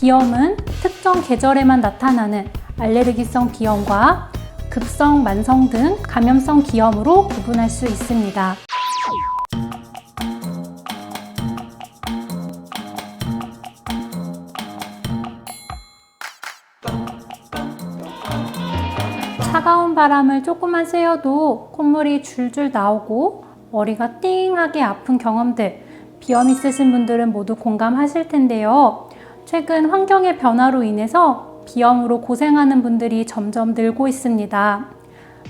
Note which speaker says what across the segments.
Speaker 1: 비염은 특정 계절에만 나타나는 알레르기성 비염과 급성, 만성 등 감염성 비염으로 구분할 수 있습니다. 차가운 바람을 조금만 쐬어도 콧물이 줄줄 나오고 머리가 띵하게 아픈 경험들 비염 있으신 분들은 모두 공감하실 텐데요. 최근 환경의 변화로 인해서 비염으로 고생하는 분들이 점점 늘고 있습니다.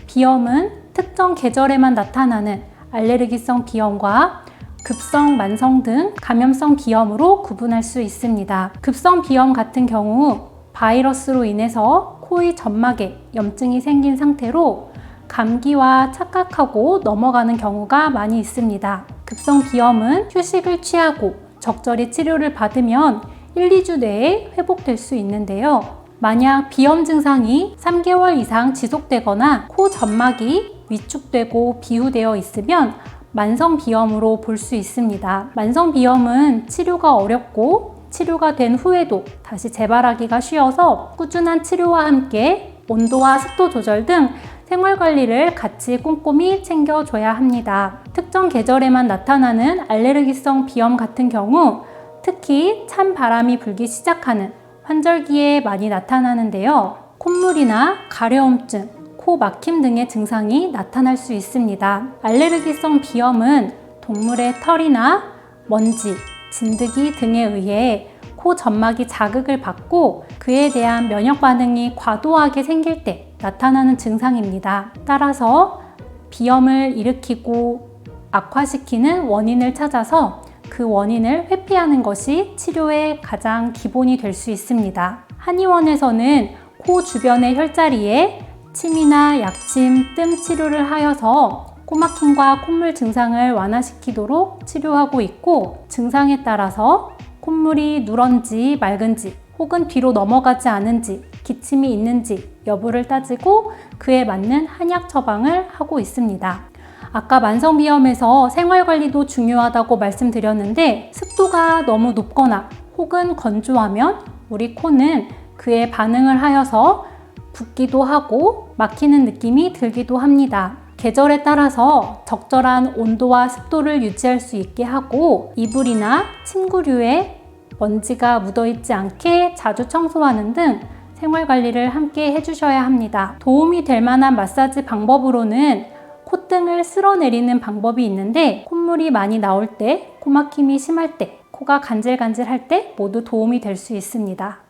Speaker 1: 비염은 특정 계절에만 나타나는 알레르기성 비염과 급성, 만성 등 감염성 비염으로 구분할 수 있습니다. 급성 비염 같은 경우 바이러스로 인해서 코의 점막에 염증이 생긴 상태로 감기와 착각하고 넘어가는 경우가 많이 있습니다. 급성 비염은 휴식을 취하고 적절히 치료를 받으면 1, 2주 내에 회복될 수 있는데요. 만약 비염 증상이 3개월 이상 지속되거나 코 점막이 위축되고 비후되어 있으면 만성 비염으로 볼 수 있습니다. 만성 비염은 치료가 어렵고 치료가 된 후에도 다시 재발하기가 쉬워서 꾸준한 치료와 함께 온도와 습도 조절 등 생활 관리를 같이 꼼꼼히 챙겨줘야 합니다. 특정 계절에만 나타나는 알레르기성 비염 같은 경우 특히 찬 바람이 불기 시작하는 환절기에 많이 나타나는데요. 콧물이나 가려움증, 코 막힘 등의 증상이 나타날 수 있습니다. 알레르기성 비염은 동물의 털이나 먼지, 진드기 등에 의해 코 점막이 자극을 받고 그에 대한 면역 반응이 과도하게 생길 때 나타나는 증상입니다. 따라서 비염을 일으키고 악화시키는 원인을 찾아서 그 원인을 회피하는 것이 치료의 가장 기본이 될 수 있습니다. 한의원에서는 코 주변의 혈자리에 침이나 약침, 뜸 치료를 하여서 코막힘과 콧물 증상을 완화시키도록 치료하고 있고 증상에 따라서 콧물이 누런지 맑은지 혹은 뒤로 넘어가지 않은지 기침이 있는지 여부를 따지고 그에 맞는 한약 처방을 하고 있습니다. 아까 만성비염에서 생활관리도 중요하다고 말씀드렸는데 습도가 너무 높거나 혹은 건조하면 우리 코는 그에 반응을 하여서 붓기도 하고 막히는 느낌이 들기도 합니다. 계절에 따라서 적절한 온도와 습도를 유지할 수 있게 하고 이불이나 침구류에 먼지가 묻어있지 않게 자주 청소하는 등 생활 관리를 함께 해주셔야 합니다. 도움이 될 만한 마사지 방법으로는 콧등을 쓸어내리는 방법이 있는데 콧물이 많이 나올 때, 코막힘이 심할 때, 코가 간질간질할 때 모두 도움이 될 수 있습니다.